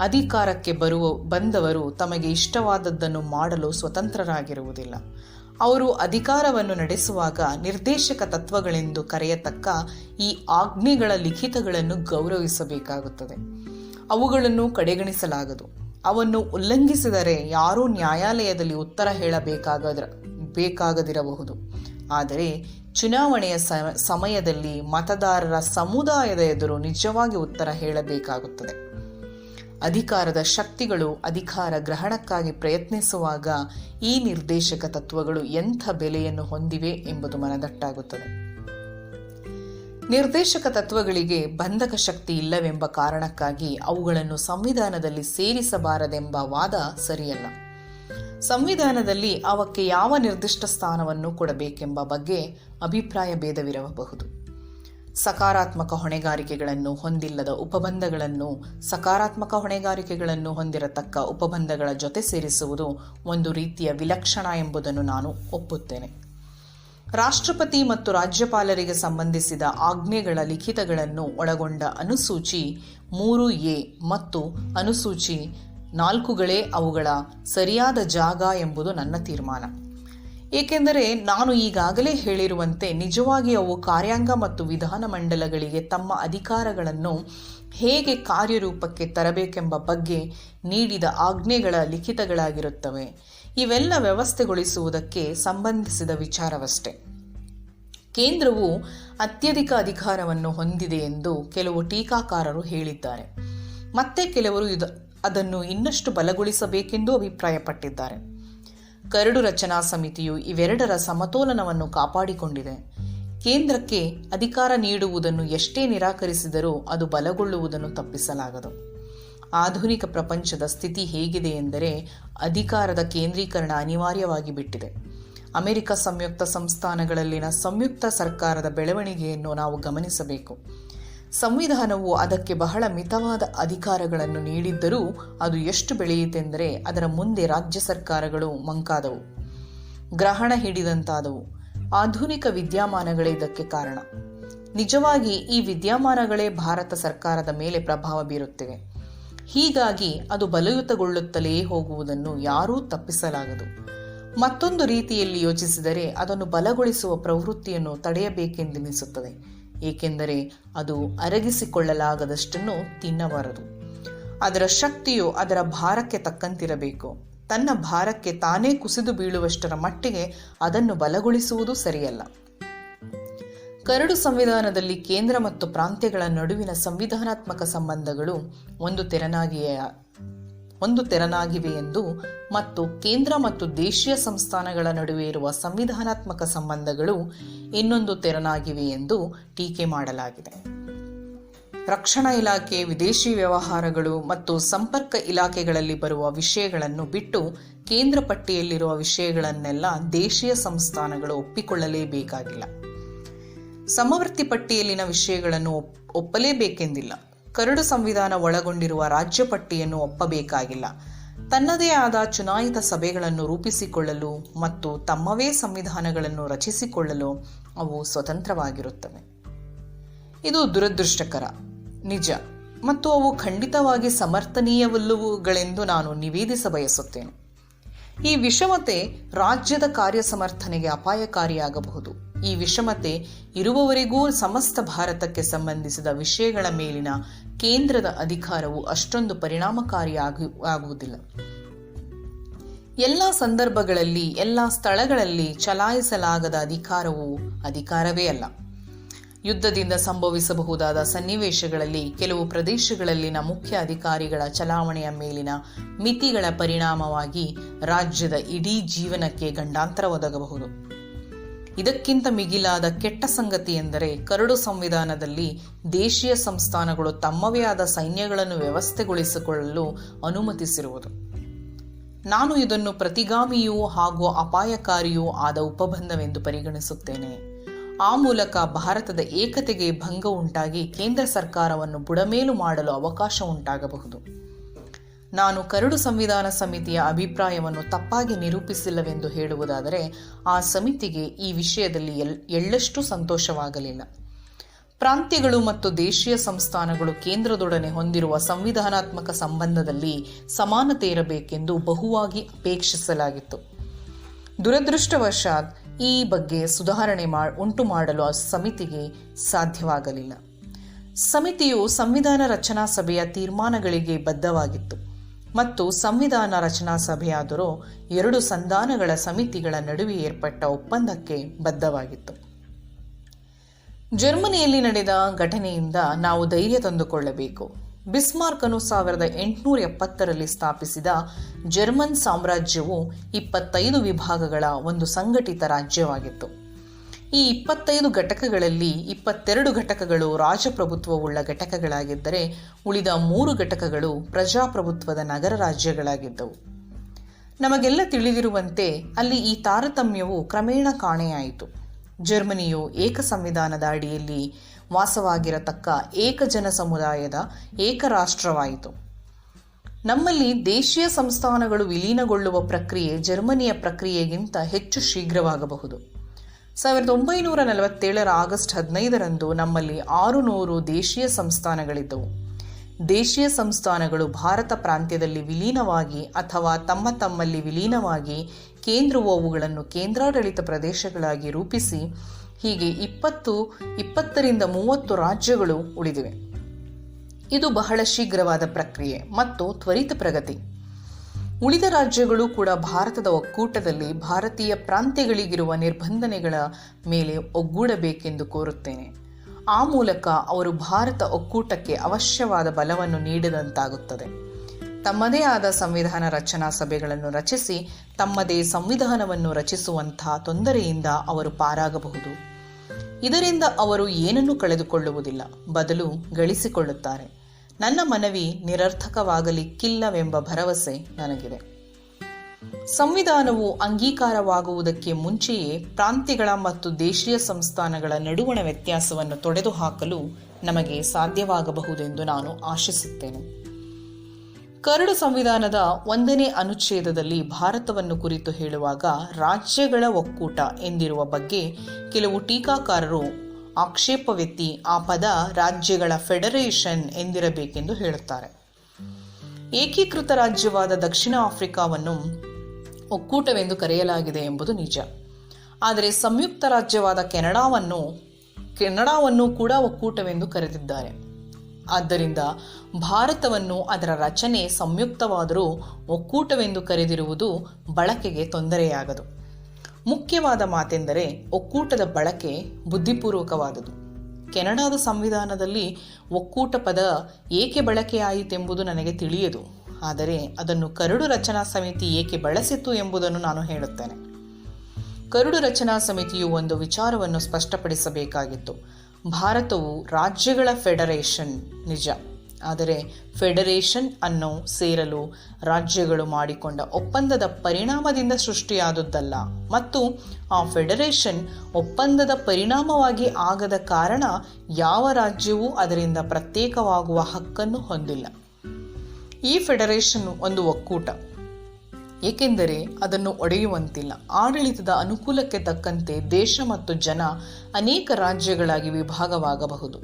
ಅಧಿಕಾರಕ್ಕೆ ಬರುವ ಬಂದವರು ತಮಗೆ ಇಷ್ಟವಾದದ್ದನ್ನು ಮಾಡಲು ಸ್ವತಂತ್ರರಾಗಿರುವುದಿಲ್ಲ. ಅವರು ಅಧಿಕಾರವನ್ನು ನಡೆಸುವಾಗ ನಿರ್ದೇಶಕ ತತ್ವಗಳೆಂದು ಕರೆಯತಕ್ಕ ಈ ಆಜ್ಞೆಗಳ ಲಿಖಿತಗಳನ್ನು ಗೌರವಿಸಬೇಕಾಗುತ್ತದೆ. ಅವುಗಳನ್ನು ಕಡೆಗಣಿಸಲಾಗದು. ಅವನ್ನು ಉಲ್ಲಂಘಿಸಿದರೆ ಯಾರೂ ನ್ಯಾಯಾಲಯದಲ್ಲಿ ಉತ್ತರ ಹೇಳಬೇಕಾಗದ ಬೇಕಾಗದಿರಬಹುದು. ಆದರೆ ಚುನಾವಣೆಯ ಸಮಯದಲ್ಲಿ ಮತದಾರರ ಸಮುದಾಯದ ಎದುರು ನಿಜವಾಗಿ ಉತ್ತರ ಹೇಳಬೇಕಾಗುತ್ತದೆ. ಅಧಿಕಾರದ ಶಕ್ತಿಗಳು ಅಧಿಕಾರ ಗ್ರಹಣಕ್ಕಾಗಿ ಪ್ರಯತ್ನಿಸುವಾಗ ಈ ನಿರ್ದೇಶಕ ತತ್ವಗಳು ಎಂಥ ಬೆಲೆಯನ್ನು ಹೊಂದಿವೆ ಎಂಬುದು ಮನದಟ್ಟಾಗುತ್ತದೆ. ನಿರ್ದೇಶಕ ತತ್ವಗಳಿಗೆ ಬಂಧಕ ಶಕ್ತಿ ಇಲ್ಲವೆಂಬ ಕಾರಣಕ್ಕಾಗಿ ಅವುಗಳನ್ನು ಸಂವಿಧಾನದಲ್ಲಿ ಸೇರಿಸಬಾರದೆಂಬ ವಾದ ಸರಿಯಲ್ಲ. ಸಂವಿಧಾನದಲ್ಲಿ ಅವಕ್ಕೆ ಯಾವ ನಿರ್ದಿಷ್ಟ ಸ್ಥಾನವನ್ನು ಕೊಡಬೇಕೆಂಬ ಬಗ್ಗೆ ಅಭಿಪ್ರಾಯ ಭೇದವಿರಬಹುದು. ಸಕಾರಾತ್ಮಕ ಹೊಣೆಗಾರಿಕೆಗಳನ್ನು ಹೊಂದಿಲ್ಲದ ಉಪಬಂಧಗಳನ್ನು, ಸಕಾರಾತ್ಮಕ ಹೊಣೆಗಾರಿಕೆಗಳನ್ನು ಹೊಂದಿರತಕ್ಕ ಉಪಬಂಧಗಳ ಜೊತೆ ಸೇರಿಸುವುದು ಒಂದು ರೀತಿಯ ವಿಲಕ್ಷಣ ಎಂಬುದನ್ನು ನಾನು ಒಪ್ಪುತ್ತೇನೆ. ರಾಷ್ಟ್ರಪತಿ ಮತ್ತು ರಾಜ್ಯಪಾಲರಿಗೆ ಸಂಬಂಧಿಸಿದ ಆಜ್ಞೆಗಳ ಲಿಖಿತಗಳನ್ನು ಒಳಗೊಂಡ ಅನುಸೂಚಿ ಮೂರು ಎ ಮತ್ತು ಅನುಸೂಚಿ ನಾಲ್ಕುಗಳೇ ಅವುಗಳ ಸರಿಯಾದ ಜಾಗ ಎಂಬುದು ನನ್ನ ತೀರ್ಮಾನ. ಏಕೆಂದರೆ ನಾನು ಈಗಾಗಲೇ ಹೇಳಿರುವಂತೆ ನಿಜವಾಗಿ ಅವು ಕಾರ್ಯಾಂಗ ಮತ್ತು ವಿಧಾನ ಮಂಡಲಗಳಿಗೆ ತಮ್ಮ ಅಧಿಕಾರಗಳನ್ನು ಹೇಗೆ ಕಾರ್ಯರೂಪಕ್ಕೆ ತರಬೇಕೆಂಬ ಬಗ್ಗೆ ನೀಡಿದ ಆಜ್ಞೆಗಳ ಲಿಖಿತಗಳಾಗಿರುತ್ತವೆ. ಇವೆಲ್ಲ ವ್ಯವಸ್ಥೆಗೊಳಿಸುವುದಕ್ಕೆ ಸಂಬಂಧಿಸಿದ ವಿಚಾರವಷ್ಟೇ. ಕೇಂದ್ರವು ಅತ್ಯಧಿಕ ಅಧಿಕಾರವನ್ನು ಹೊಂದಿದೆ ಎಂದು ಕೆಲವು ಟೀಕಾಕಾರರು ಹೇಳಿದ್ದಾರೆ. ಮತ್ತೆ ಕೆಲವರು ಅದನ್ನು ಇನ್ನಷ್ಟು ಬಲಗೊಳಿಸಬೇಕೆಂದು ಅಭಿಪ್ರಾಯಪಟ್ಟಿದ್ದಾರೆ. ಕರಡು ರಚನಾ ಸಮಿತಿಯು ಇವೆರಡರ ಸಮತೋಲನವನ್ನು ಕಾಪಾಡಿಕೊಂಡಿದೆ. ಕೇಂದ್ರಕ್ಕೆ ಅಧಿಕಾರ ನೀಡುವುದನ್ನು ಎಷ್ಟೇ ನಿರಾಕರಿಸಿದರೂ ಅದು ಬಲಗೊಳ್ಳುವುದನ್ನು ತಪ್ಪಿಸಲಾಗದು. ಆಧುನಿಕ ಪ್ರಪಂಚದ ಸ್ಥಿತಿ ಹೇಗಿದೆ ಎಂದರೆ ಅಧಿಕಾರದ ಕೇಂದ್ರೀಕರಣ ಅನಿವಾರ್ಯವಾಗಿ ಬಿಟ್ಟಿದೆ. ಅಮೆರಿಕ ಸಂಯುಕ್ತ ಸಂಸ್ಥಾನಗಳಲ್ಲಿನ ಸಂಯುಕ್ತ ಸರ್ಕಾರದ ಬೆಳವಣಿಗೆಯನ್ನು ನಾವು ಗಮನಿಸಬೇಕು. ಸಂವಿಧಾನವು ಅದಕ್ಕೆ ಬಹಳ ಮಿತವಾದ ಅಧಿಕಾರಗಳನ್ನು ನೀಡಿದ್ದರೂ ಅದು ಎಷ್ಟು ಬೆಳೆಯಿತೆಂದರೆ ಅದರ ಮುಂದೆ ರಾಜ್ಯ ಸರ್ಕಾರಗಳು ಮಂಕಾದವು, ಗ್ರಹಣ ಹಿಡಿದಂತಾದವು. ಆಧುನಿಕ ವಿದ್ಯಮಾನಗಳೇ ಇದಕ್ಕೆ ಕಾರಣ. ನಿಜವಾಗಿ ಈ ವಿದ್ಯಮಾನಗಳೇ ಭಾರತ ಸರ್ಕಾರದ ಮೇಲೆ ಪ್ರಭಾವ ಬೀರುತ್ತಿವೆ. ಹೀಗಾಗಿ ಅದು ಬಲಯುತಗೊಳ್ಳುತ್ತಲೇ ಹೋಗುವುದನ್ನು ಯಾರೂ ತಪ್ಪಿಸಲಾಗದು. ಮತ್ತೊಂದು ರೀತಿಯಲ್ಲಿ ಯೋಚಿಸಿದರೆ ಅದನ್ನು ಬಲಗೊಳಿಸುವ ಪ್ರವೃತ್ತಿಯನ್ನು ತಡೆಯಬೇಕೆಂದೆನಿಸುತ್ತದೆ ಏಕೆಂದರೆ ಅದು ಅರಗಿಸಿಕೊಳ್ಳಲಾಗದಷ್ಟನ್ನು ತಿನ್ನಬಾರದು. ಅದರ ಶಕ್ತಿಯು ಅದರ ಭಾರಕ್ಕೆ ತಕ್ಕಂತಿರಬೇಕು. ತನ್ನ ಭಾರಕ್ಕೆ ತಾನೇ ಕುಸಿದು ಬೀಳುವಷ್ಟರ ಮಟ್ಟಿಗೆ ಅದನ್ನು ಬಲಗೊಳಿಸುವುದು ಸರಿಯಲ್ಲ. ಕರಡು ಸಂವಿಧಾನದಲ್ಲಿ ಕೇಂದ್ರ ಮತ್ತು ಪ್ರಾಂತ್ಯಗಳ ನಡುವಿನ ಸಂವಿಧಾನಾತ್ಮಕ ಸಂಬಂಧಗಳು ಒಂದು ತೆರನಾಗಿಯೇ ಒಂದು ತೆರನಾಗಿವೆ ಎಂದು ಮತ್ತು ಕೇಂದ್ರ ಮತ್ತು ದೇಶೀಯ ಸಂಸ್ಥಾನಗಳ ನಡುವೆ ಇರುವ ಸಂವಿಧಾನಾತ್ಮಕ ಸಂಬಂಧಗಳು ಇನ್ನೊಂದು ತೆರನಾಗಿವೆ ಎಂದು ಟೀಕೆ ಮಾಡಲಾಗಿದೆ. ರಕ್ಷಣಾ ಇಲಾಖೆ, ವಿದೇಶಿ ವ್ಯವಹಾರಗಳು ಮತ್ತು ಸಂಪರ್ಕ ಇಲಾಖೆಗಳಲ್ಲಿ ಬರುವ ವಿಷಯಗಳನ್ನು ಬಿಟ್ಟು ಕೇಂದ್ರ ಪಟ್ಟಿಯಲ್ಲಿರುವ ವಿಷಯಗಳನ್ನೆಲ್ಲ ದೇಶೀಯ ಸಂಸ್ಥಾನಗಳು ಒಪ್ಪಿಕೊಳ್ಳಲೇಬೇಕಾಗಿಲ್ಲ. ಸಮವರ್ತಿ ಪಟ್ಟಿಯಲ್ಲಿನ ವಿಷಯಗಳನ್ನು ಒಪ್- ಒಪ್ಪಲೇಬೇಕೆಂದಿಲ್ಲ. ಕರಡು ಸಂವಿಧಾನ ಒಳಗೊಂಡಿರುವ ರಾಜ್ಯ ಪಟ್ಟಿಯನ್ನು ಒಪ್ಪಬೇಕಾಗಿಲ್ಲ. ತನ್ನದೇ ಆದ ಚುನಾಯಿತ ಸಭೆಗಳನ್ನು ರೂಪಿಸಿಕೊಳ್ಳಲು ಮತ್ತು ತಮ್ಮವೇ ಸಂವಿಧಾನಗಳನ್ನು ರಚಿಸಿಕೊಳ್ಳಲು ಅವು ಸ್ವತಂತ್ರವಾಗಿರುತ್ತವೆ. ಇದು ದುರದೃಷ್ಟಕರ, ನಿಜ ಮತ್ತು ಅವು ಖಂಡಿತವಾಗಿ ಸಮರ್ಥನೀಯವಲ್ಲವುಗಳೆಂದು ನಾನು ನಿವೇದಿಸ ಬಯಸುತ್ತೇನೆ. ಈ ವಿಷಮತೆ ರಾಜ್ಯದ ಕಾರ್ಯ ಸಮರ್ಥನೆಗೆ ಅಪಾಯಕಾರಿಯಾಗಬಹುದು. ಈ ವಿಷಮತೆ ಇರುವವರೆಗೂ ಸಮಸ್ತ ಭಾರತಕ್ಕೆ ಸಂಬಂಧಿಸಿದ ವಿಷಯಗಳ ಮೇಲಿನ ಕೇಂದ್ರದ ಅಧಿಕಾರವು ಅಷ್ಟೊಂದು ಪರಿಣಾಮಕಾರಿಯಾಗಿ ಆಗುವುದಿಲ್ಲ. ಎಲ್ಲ ಸಂದರ್ಭಗಳಲ್ಲಿ, ಎಲ್ಲ ಸ್ಥಳಗಳಲ್ಲಿ ಚಲಾಯಿಸಲಾಗದ ಅಧಿಕಾರವು ಅಧಿಕಾರವೇ ಅಲ್ಲ. ಯುದ್ಧದಿಂದ ಸಂಭವಿಸಬಹುದಾದ ಸನ್ನಿವೇಶಗಳಲ್ಲಿ, ಕೆಲವು ಪ್ರದೇಶಗಳಲ್ಲಿನ ಮುಖ್ಯ ಅಧಿಕಾರಿಗಳ ಚಲಾವಣೆಯ ಮೇಲಿನ ಮಿತಿಗಳ ಪರಿಣಾಮವಾಗಿ ರಾಜ್ಯದ ಇಡೀ ಜೀವನಕ್ಕೆ ಗಂಡಾಂತರ ಒದಗಬಹುದು. ಇದಕ್ಕಿಂತ ಮಿಗಿಲಾದ ಕೆಟ್ಟ ಸಂಗತಿ ಎಂದರೆ ಕರಡು ಸಂವಿಧಾನದಲ್ಲಿ ದೇಶೀಯ ಸಂಸ್ಥಾನಗಳು ತಮ್ಮವೇ ಆದ ಸೈನ್ಯಗಳನ್ನು ವ್ಯವಸ್ಥೆಗೊಳಿಸಿಕೊಳ್ಳಲು ಅನುಮತಿಸಿರುವುದು. ನಾನು ಇದನ್ನು ಪ್ರತಿಗಾಮಿಯೂ ಹಾಗೂ ಅಪಾಯಕಾರಿಯೂ ಆದ ಉಪಬಂಧವೆಂದು ಪರಿಗಣಿಸುತ್ತೇನೆ. ಆ ಮೂಲಕ ಭಾರತದ ಏಕತೆಗೆ ಭಂಗ ಉಂಟಾಗಿ ಕೇಂದ್ರ ಸರ್ಕಾರವನ್ನು ಬುಡಮೇಲು ಮಾಡಲು ಅವಕಾಶ ಉಂಟಾಗಬಹುದು. ನಾನು ಕರಡು ಸಂವಿಧಾನ ಸಮಿತಿಯ ಅಭಿಪ್ರಾಯವನ್ನು ತಪ್ಪಾಗಿ ನಿರೂಪಿಸಿಲ್ಲವೆಂದು ಹೇಳುವುದಾದರೆ ಆ ಸಮಿತಿಗೆ ಈ ವಿಷಯದಲ್ಲಿ ಎಲ್, ಎಳ್ಳಷ್ಟು ಸಂತೋಷವಾಗಲಿಲ್ಲ. ಪ್ರಾಂತ್ಯಗಳು ಮತ್ತು ದೇಶೀಯ ಸಂಸ್ಥಾನಗಳು ಕೇಂದ್ರದೊಡನೆ ಹೊಂದಿರುವ ಸಂವಿಧಾನಾತ್ಮಕ ಸಂಬಂಧದಲ್ಲಿ ಸಮಾನತೆ ಇರಬೇಕೆಂದು ಬಹುವಾಗಿ ಅಪೇಕ್ಷಿಸಲಾಗಿತ್ತು. ದುರದೃಷ್ಟವಶಾತ್ ಈ ಬಗ್ಗೆ ಸುಧಾರಣೆ ಮಾ ಉಂಟು ಮಾಡಲು ಆ ಸಮಿತಿಗೆ ಸಾಧ್ಯವಾಗಲಿಲ್ಲ. ಸಮಿತಿಯು ಸಂವಿಧಾನ ರಚನಾ ಸಭೆಯ ತೀರ್ಮಾನಗಳಿಗೆ ಬದ್ಧವಾಗಿತ್ತು. ಮತ್ತು ಸಂವಿಧಾನ ರಚನಾ ಸಭೆಯಾದರೂ ಎರಡು ಸಂಧಾನಗಳ ಸಮಿತಿಗಳ ನಡುವೆ ಏರ್ಪಟ್ಟ ಒಪ್ಪಂದಕ್ಕೆ ಬದ್ಧವಾಗಿತ್ತು. ಜರ್ಮನಿಯಲ್ಲಿ ನಡೆದ ಘಟನೆಯಿಂದ ನಾವು ಧೈರ್ಯ ತಂದುಕೊಳ್ಳಬೇಕು. ಬಿಸ್ಮಾರ್ಕನು ಸಾವಿರದ ಎಂಟುನೂರ ಎಪ್ಪತ್ತರಲ್ಲಿ ಸ್ಥಾಪಿಸಿದ ಜರ್ಮನ್ ಸಾಮ್ರಾಜ್ಯವು ಇಪ್ಪತ್ತೈದು ವಿಭಾಗಗಳ ಒಂದು ಸಂಘಟಿತ ರಾಜ್ಯವಾಗಿತ್ತು. ಈ ಇಪ್ಪತ್ತೈದು ಘಟಕಗಳಲ್ಲಿ ಇಪ್ಪತ್ತೆರಡು ಘಟಕಗಳು ರಾಜಪ್ರಭುತ್ವವುಳ್ಳ ಘಟಕಗಳಾಗಿದ್ದರೆ ಉಳಿದ ಮೂರು ಘಟಕಗಳು ಪ್ರಜಾಪ್ರಭುತ್ವದ ನಗರ ರಾಜ್ಯಗಳಾಗಿದ್ದವು. ನಮಗೆಲ್ಲ ತಿಳಿದಿರುವಂತೆ ಅಲ್ಲಿ ಈ ತಾರತಮ್ಯವು ಕ್ರಮೇಣ ಕಾಣೆಯಾಯಿತು. ಜರ್ಮನಿಯು ಏಕ ಸಂವಿಧಾನದ ಅಡಿಯಲ್ಲಿ ವಾಸವಾಗಿರತಕ್ಕ ಏಕಜನ ಸಮುದಾಯದ ಏಕರಾಷ್ಟ್ರವಾಯಿತು. ನಮ್ಮಲ್ಲಿ ದೇಶೀಯ ಸಂಸ್ಥಾನಗಳು ವಿಲೀನಗೊಳ್ಳುವ ಪ್ರಕ್ರಿಯೆ ಜರ್ಮನಿಯ ಪ್ರಕ್ರಿಯೆಗಿಂತ ಹೆಚ್ಚು ಶೀಘ್ರವಾಗಬಹುದು. ಸಾವಿರದ ಒಂಬೈನೂರ ನಲವತ್ತೇಳರ ಆಗಸ್ಟ್ ಹದಿನೈದರಂದು ನಮ್ಮಲ್ಲಿ ಆರು ನೂರು ದೇಶೀಯ ಸಂಸ್ಥಾನಗಳಿದ್ದವು. ದೇಶೀಯ ಸಂಸ್ಥಾನಗಳು ಭಾರತ ಪ್ರಾಂತ್ಯದಲ್ಲಿ ವಿಲೀನವಾಗಿ ಅಥವಾ ತಮ್ಮ ತಮ್ಮಲ್ಲಿ ವಿಲೀನವಾಗಿ ಕೇಂದ್ರವು ಅವುಗಳನ್ನು ಕೇಂದ್ರಾಡಳಿತ ಪ್ರದೇಶಗಳಾಗಿ ರೂಪಿಸಿ ಹೀಗೆ ಇಪ್ಪತ್ತು, ಇಪ್ಪತ್ತರಿಂದ ಮೂವತ್ತು ರಾಜ್ಯಗಳು ಉಳಿದಿವೆ. ಇದು ಬಹಳ ಶೀಘ್ರವಾದ ಪ್ರಕ್ರಿಯೆ ಮತ್ತು ತ್ವರಿತ ಪ್ರಗತಿ. ಉಳಿದ ರಾಜ್ಯಗಳು ಕೂಡ ಭಾರತದ ಒಕ್ಕೂಟದಲ್ಲಿ ಭಾರತೀಯ ಪ್ರಾಂತ್ಯಗಳಿಗಿರುವ ನಿರ್ಬಂಧನೆಗಳ ಮೇಲೆ ಒಗ್ಗೂಡಬೇಕೆಂದು ಕೋರುತ್ತೇನೆ. ಆ ಮೂಲಕ ಅವರು ಭಾರತ ಒಕ್ಕೂಟಕ್ಕೆ ಅವಶ್ಯವಾದ ಬಲವನ್ನು ನೀಡಿದಂತಾಗುತ್ತದೆ. ತಮ್ಮದೇ ಆದ ಸಂವಿಧಾನ ರಚನಾ ಸಭೆಗಳನ್ನು ರಚಿಸಿ, ತಮ್ಮದೇ ಸಂವಿಧಾನವನ್ನು ರಚಿಸುವಂತಹ ತೊಂದರೆಯಿಂದ ಅವರು ಪಾರಾಗಬಹುದು. ಇದರಿಂದ ಅವರು ಏನನ್ನೂ ಕಳೆದುಕೊಳ್ಳುವುದಿಲ್ಲ, ಬದಲು ಗಳಿಸಿಕೊಳ್ಳುತ್ತಾರೆ. ನನ್ನ ಮನವಿ ನಿರರ್ಥಕವಾಗಲಿಕ್ಕಿಲ್ಲವೆಂಬ ಭರವಸೆ ನನಗಿದೆ. ಸಂವಿಧಾನವು ಅಂಗೀಕಾರವಾಗುವುದಕ್ಕೆ ಮುಂಚೆಯೇ ಪ್ರಾಂತ್ಯಗಳ ಮತ್ತು ದೇಶೀಯ ಸಂಸ್ಥಾನಗಳ ನಡುವಣ ವ್ಯತ್ಯಾಸವನ್ನು ತೊಡೆದುಹಾಕಲು ನಮಗೆ ಸಾಧ್ಯವಾಗಬಹುದೆಂದು ನಾನು ಆಶಿಸುತ್ತೇನೆ. ಕರಡು ಸಂವಿಧಾನದ ಒಂದನೇ ಅನುಚ್ಛೇದದಲ್ಲಿ ಭಾರತವನ್ನು ಕುರಿತು ಹೇಳುವಾಗ ರಾಜ್ಯಗಳ ಒಕ್ಕೂಟ ಎಂದಿರುವ ಬಗ್ಗೆ ಕೆಲವು ಟೀಕಾಕಾರರು ಆಕ್ಷೇಪವೆತ್ತಿ ಆ ಪದ ರಾಜ್ಯಗಳ ಫೆಡರೇಷನ್ ಎಂದಿರಬೇಕೆಂದು ಹೇಳುತ್ತಾರೆ. ಏಕೀಕೃತ ರಾಜ್ಯವಾದ ದಕ್ಷಿಣ ಆಫ್ರಿಕಾವನ್ನು ಒಕ್ಕೂಟವೆಂದು ಕರೆಯಲಾಗಿದೆ ಎಂಬುದು ನಿಜ. ಆದರೆ ಸಂಯುಕ್ತ ರಾಜ್ಯವಾದ ಕೆನಡಾವನ್ನು ಕೆನಡಾವನ್ನು ಕೂಡ ಒಕ್ಕೂಟವೆಂದು ಕರೆದಿದ್ದಾರೆ. ಆದ್ದರಿಂದ ಭಾರತವನ್ನು ಅದರ ರಚನೆ ಸಂಯುಕ್ತವಾದರೂ ಒಕ್ಕೂಟವೆಂದು ಕರೆದಿರುವುದು ಬಳಕೆಗೆ ತೊಂದರೆಯಾಗದು. ಮುಖ್ಯವಾದ ಮಾತೆಂದರೆ ಒಕ್ಕೂಟದ ಬಳಕೆ ಬುದ್ಧಿಪೂರ್ವಕವಾದುದು. ಕೆನಡಾದ ಸಂವಿಧಾನದಲ್ಲಿ ಒಕ್ಕೂಟ ಪದ ಏಕೆ ಬಳಕೆಯಾಯಿತೆಂಬುದು ನನಗೆ ತಿಳಿಯದು. ಆದರೆ ಅದನ್ನು ಕರಡು ರಚನಾ ಸಮಿತಿ ಏಕೆ ಬಳಸಿತು ಎಂಬುದನ್ನು ನಾನು ಹೇಳುತ್ತೇನೆ. ಕರಡು ರಚನಾ ಸಮಿತಿಯು ಒಂದು ವಿಚಾರವನ್ನು ಸ್ಪಷ್ಟಪಡಿಸಬೇಕಾಗಿತ್ತು. ಭಾರತವು ರಾಜ್ಯಗಳ ಫೆಡರೇಷನ್ ನಿಜ. ಆದರೆ ಫೆಡರೇಷನ್ ಅನ್ನು ಸೇರಲು ರಾಜ್ಯಗಳು ಮಾಡಿಕೊಂಡ ಒಪ್ಪಂದದ ಪರಿಣಾಮದಿಂದ ಸೃಷ್ಟಿಯಾದದ್ದಲ್ಲ ಮತ್ತು ಆ ಫೆಡರೇಷನ್ ಒಪ್ಪಂದದ ಪರಿಣಾಮವಾಗಿ ಆಗದ ಕಾರಣ ಯಾವ ರಾಜ್ಯವೂ ಅದರಿಂದ ಪ್ರತ್ಯೇಕವಾಗುವ ಹಕ್ಕನ್ನು ಹೊಂದಿಲ್ಲ. ಈ ಫೆಡರೇಷನ್ ಒಂದು ಒಕ್ಕೂಟ. ಏಕೆಂದರೆ ಅದನ್ನು ಒಡೆಯುವಂತಿಲ್ಲ. ಆಡಳಿತದ ಅನುಕೂಲಕ್ಕೆ ತಕ್ಕಂತೆ ದೇಶ ಮತ್ತು ಜನ ಅನೇಕ ರಾಜ್ಯಗಳಾಗಿ ವಿಭಾಗವಾಗಬಹುದು.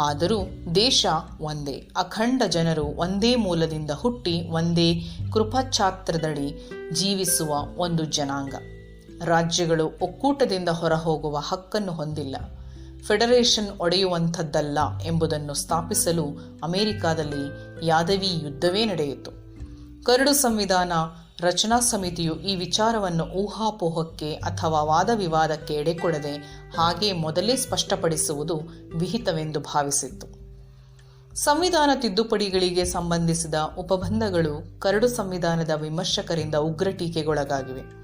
ಆದರೂ ದೇಶ ಒಂದೇ. ಅಖಂಡ ಜನರು ಒಂದೇ ಮೂಲದಿಂದ ಹುಟ್ಟಿ ಒಂದೇ ಕೃಪಛಾತ್ರದಡಿ ಜೀವಿಸುವ ಒಂದು ಜನಾಂಗ. ರಾಜ್ಯಗಳು ಒಕ್ಕೂಟದಿಂದ ಹೊರಹೋಗುವ ಹಕ್ಕನ್ನು ಹೊಂದಿಲ್ಲ. ಫೆಡರೇಷನ್ ಒಡೆಯುವಂಥದ್ದಲ್ಲ ಎಂಬುದನ್ನು ಸ್ಥಾಪಿಸಲು ಅಮೆರಿಕಾದಲ್ಲಿ ಯಾದವಿ ಯುದ್ಧವೇ ನಡೆಯಿತು. ಕರಡು ಸಂವಿಧಾನ ರಚನಾ ಸಮಿತಿಯು ಈ ವಿಚಾರವನ್ನು ಊಹಾಪೋಹಕ್ಕೆ ಅಥವಾ ವಾದವಿವಾದಕ್ಕೆ ಎಡೆಕೊಡದೆ ಹಾಗೆ ಮೊದಲೇ ಸ್ಪಷ್ಟಪಡಿಸುವುದು ವಿಹಿತವೆಂದು ಭಾವಿಸಿತ್ತು. ಸಂವಿಧಾನ ತಿದ್ದುಪಡಿಗಳಿಗೆ ಸಂಬಂಧಿಸಿದ ಉಪಬಂಧಗಳು ಕರಡು ಸಂವಿಧಾನದ ವಿಮರ್ಶಕರಿಂದ ಉಗ್ರ ಟೀಕೆಗೊಳಗಾಗಿವೆ.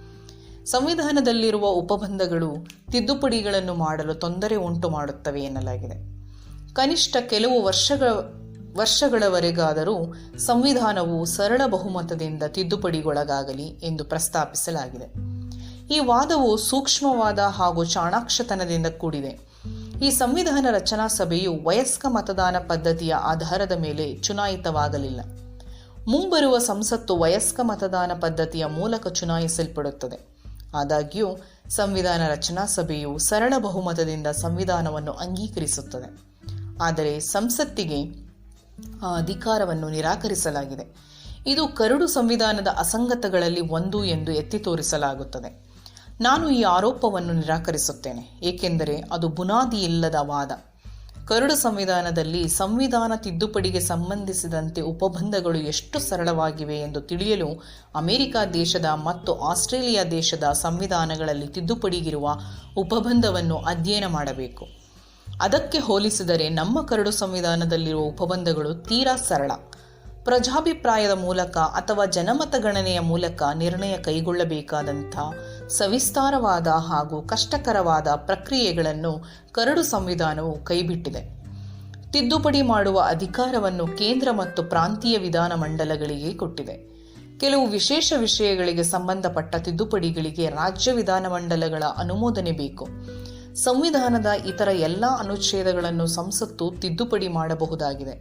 ಸಂವಿಧಾನದಲ್ಲಿರುವ ಉಪಬಂಧಗಳು ತಿದ್ದುಪಡಿಗಳನ್ನು ಮಾಡಲು ತೊಂದರೆ ಉಂಟು ಮಾಡುತ್ತವೆ ಎನ್ನಲಾಗಿದೆ. ಕನಿಷ್ಠ ಕೆಲವು ವರ್ಷಗಳ ವರ್ಷಗಳವರೆಗಾದರೂ ಸಂವಿಧಾನವು ಸರಳ ಬಹುಮತದಿಂದ ತಿದ್ದುಪಡಿಗೊಳಗಾಗಲಿ ಎಂದು ಪ್ರಸ್ತಾಪಿಸಲಾಗಿದೆ. ಈ ವಾದವು ಸೂಕ್ಷ್ಮವಾದ ಹಾಗೂ ಚಾಣಾಕ್ಷತನದಿಂದ ಕೂಡಿದೆ. ಈ ಸಂವಿಧಾನ ರಚನಾ ಸಭೆಯು ವಯಸ್ಕ ಮತದಾನ ಪದ್ಧತಿಯ ಆಧಾರದ ಮೇಲೆ ಚುನಾಯಿತವಾಗಲಿಲ್ಲ. ಮುಂಬರುವ ಸಂಸತ್ತು ವಯಸ್ಕ ಮತದಾನ ಪದ್ಧತಿಯ ಮೂಲಕ ಚುನಾಯಿಸಲ್ಪಡುತ್ತದೆ. ಆದಾಗ್ಯೂ, ಸಂವಿಧಾನ ರಚನಾ ಸಭೆಯು ಸರಳ ಬಹುಮತದಿಂದ ಸಂವಿಧಾನವನ್ನು ಅಂಗೀಕರಿಸುತ್ತದೆ. ಆದರೆ ಸಂಸತ್ತಿಗೆ ಅಧಿಕಾರವನ್ನು ನಿರಾಕರಿಸಲಾಗಿದೆ. ಇದು ಕರಡು ಸಂವಿಧಾನದ ಅಸಂಗತಗಳಲ್ಲಿ ಒಂದು ಎಂದು ಎತ್ತಿ ತೋರಿಸಲಾಗುತ್ತದೆ. ನಾನು ಈ ಆರೋಪವನ್ನು ನಿರಾಕರಿಸುತ್ತೇನೆ, ಏಕೆಂದರೆ ಅದು ಬುನಾದಿ ಇಲ್ಲದ ವಾದ. ಕರಡು ಸಂವಿಧಾನದಲ್ಲಿ ಸಂವಿಧಾನ ತಿದ್ದುಪಡಿಗೆ ಸಂಬಂಧಿಸಿದಂತೆ ಉಪಬಂಧಗಳು ಎಷ್ಟು ಸರಳವಾಗಿವೆ ಎಂದು ತಿಳಿಯಲು ಅಮೆರಿಕ ದೇಶದ ಮತ್ತು ಆಸ್ಟ್ರೇಲಿಯಾ ದೇಶದ ಸಂವಿಧಾನಗಳಲ್ಲಿ ತಿದ್ದುಪಡಿಗಿರುವ ಉಪಬಂಧವನ್ನು ಅಧ್ಯಯನ ಮಾಡಬೇಕು. ಅದಕ್ಕೆ ಹೋಲಿಸಿದರೆ ನಮ್ಮ ಕರಡು ಸಂವಿಧಾನದಲ್ಲಿರುವ ಉಪಬಂಧಗಳು ತೀರಾ ಸರಳ. ಪ್ರಜಾಭಿಪ್ರಾಯದ ಮೂಲಕ ಅಥವಾ ಜನಮತ ಗಣನೆಯ ಮೂಲಕ ನಿರ್ಣಯ ಕೈಗೊಳ್ಳಬೇಕಾದಂಥ ಸವಿಸ್ತಾರವಾದ ಹಾಗೂ ಕಷ್ಟಕರವಾದ ಪ್ರಕ್ರಿಯೆಗಳನ್ನು ಕರಡು ಸಂವಿಧಾನವು ಕೈಬಿಟ್ಟಿದೆ. ತಿದ್ದುಪಡಿ ಮಾಡುವ ಅಧಿಕಾರವನ್ನು ಕೇಂದ್ರ ಮತ್ತು ಪ್ರಾಂತೀಯ ವಿಧಾನ ಮಂಡಲಗಳಿಗೆ ಕೊಟ್ಟಿದೆ. ಕೆಲವು ವಿಶೇಷ ವಿಷಯಗಳಿಗೆ ಸಂಬಂಧಪಟ್ಟ ತಿದ್ದುಪಡಿಗಳಿಗೆ ರಾಜ್ಯ ವಿಧಾನಮಂಡಲಗಳ ಅನುಮೋದನೆ ಬೇಕು. ಸಂವಿಧಾನದ ಇತರ ಎಲ್ಲ ಅನುಚ್ಛೇದಗಳನ್ನು ಸಂಸತ್ತು ತಿದ್ದುಪಡಿ ಮಾಡಬಹುದಾಗಿದೆ.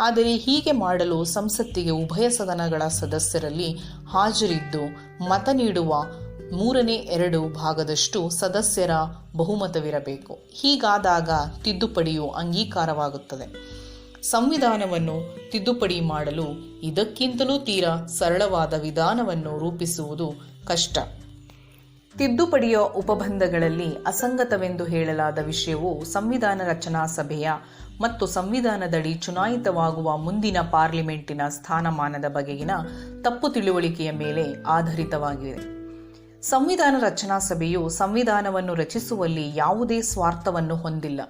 ಆದರೆ ಹೀಗೆ ಮಾಡಲು ಸಂಸತ್ತಿಗೆ ಉಭಯ ಸದನಗಳ ಸದಸ್ಯರಲ್ಲಿ ಹಾಜರಿದ್ದು, ಮತ ನೀಡುವ ಮೂರನೇ ಎರಡು ಭಾಗದಷ್ಟು ಸದಸ್ಯರ ಬಹುಮತವಿರಬೇಕು. ಹೀಗಾದಾಗ ತಿದ್ದುಪಡಿಯು ಅಂಗೀಕಾರವಾಗುತ್ತದೆ. ಸಂವಿಧಾನವನ್ನು ತಿದ್ದುಪಡಿ ಮಾಡಲು ಇದಕ್ಕಿಂತಲೂ ತೀರಾ ಸರಳವಾದ ವಿಧಾನವನ್ನು ರೂಪಿಸುವುದು ಕಷ್ಟ. ತಿದ್ದುಪಡಿಯ ಉಪಬಂಧಗಳಲ್ಲಿ ಅಸಂಗತವೆಂದು ಹೇಳಲಾದ ವಿಷಯವು ಸಂವಿಧಾನ ರಚನಾ ಸಭೆಯ ಮತ್ತು ಸಂವಿಧಾನದಡಿ ಚುನಾಯಿತವಾಗುವ ಮುಂದಿನ ಪಾರ್ಲಿಮೆಂಟಿನ ಸ್ಥಾನಮಾನದ ಬಗೆಗಿನ ತಪ್ಪು ತಿಳುವಳಿಕೆಯ ಮೇಲೆ ಆಧಾರಿತವಾಗಿದೆ. ಸಂವಿಧಾನ ರಚನಾ ಸಭೆಯು ಸಂವಿಧಾನವನ್ನು ರಚಿಸುವಲ್ಲಿ ಯಾವುದೇ ಸ್ವಾರ್ಥವನ್ನು ಹೊಂದಿಲ್ಲ.